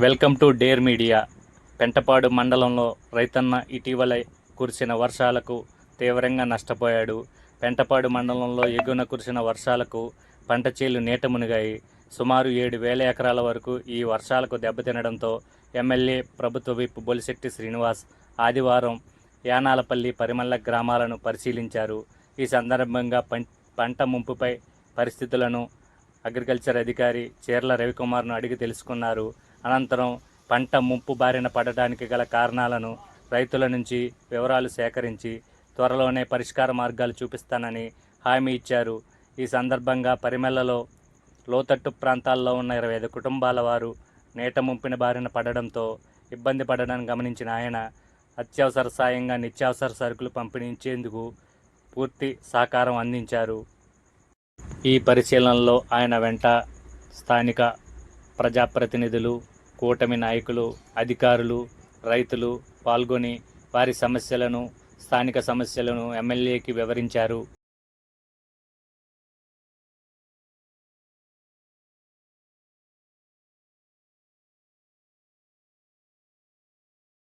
Welcome to Dare Media. Pentapadu మండలంలో రైతన్న ఇటీవల కురిసిన వర్షాలకు తీవ్రంగా నష్టపోయాడు. పెంటపాడు మండలంలో ఎగువన కురిసిన వర్షాలకు పంట చేలు నీట మునిగాయి. సుమారు ఏడు వేల ఎకరాల వరకు ఈ వర్షాలకు దెబ్బతినడంతో ఎమ్మెల్యే ప్రభుత్వ విప్ బొలిశెట్టి శ్రీనివాస్ ఆదివారం యానాలపల్లి పరిమళ గ్రామాలను పరిశీలించారు. ఈ సందర్భంగా పం- పంట ముంపుపై పరిస్థితులను అగ్రికల్చర్ అధికారి చీర్ల రవికుమార్ను అడిగి తెలుసుకున్నారు. అనంతరం పంట ముంపు బారిన పడడానికి గల కారణాలను రైతుల నుంచి వివరాలు సేకరించి త్వరలోనే పరిష్కార మార్గాలు చూపిస్తానని హామీ ఇచ్చారు. ఈ సందర్భంగా పరిమళలో లోతట్టు ప్రాంతాల్లో ఉన్న ఇరవై ఐదు కుటుంబాల వారు నీట ముంపిన బారిన పడడంతో ఇబ్బంది పడడాన్ని గమనించిన ఆయన అత్యవసర సాయంగా నిత్యావసర సరుకులు పంపిణీంచేందుకు పూర్తి సహకారం అందించారు. ఈ పరిశీలనలో ఆయన వెంట స్థానిక ప్రజాప్రతినిధులు కూటమి నాయకులు అధికారులు రైతులు పాల్గొని వారి సమస్యలను స్థానిక సమస్యలను ఎమ్మెల్యేకి వివరించారు.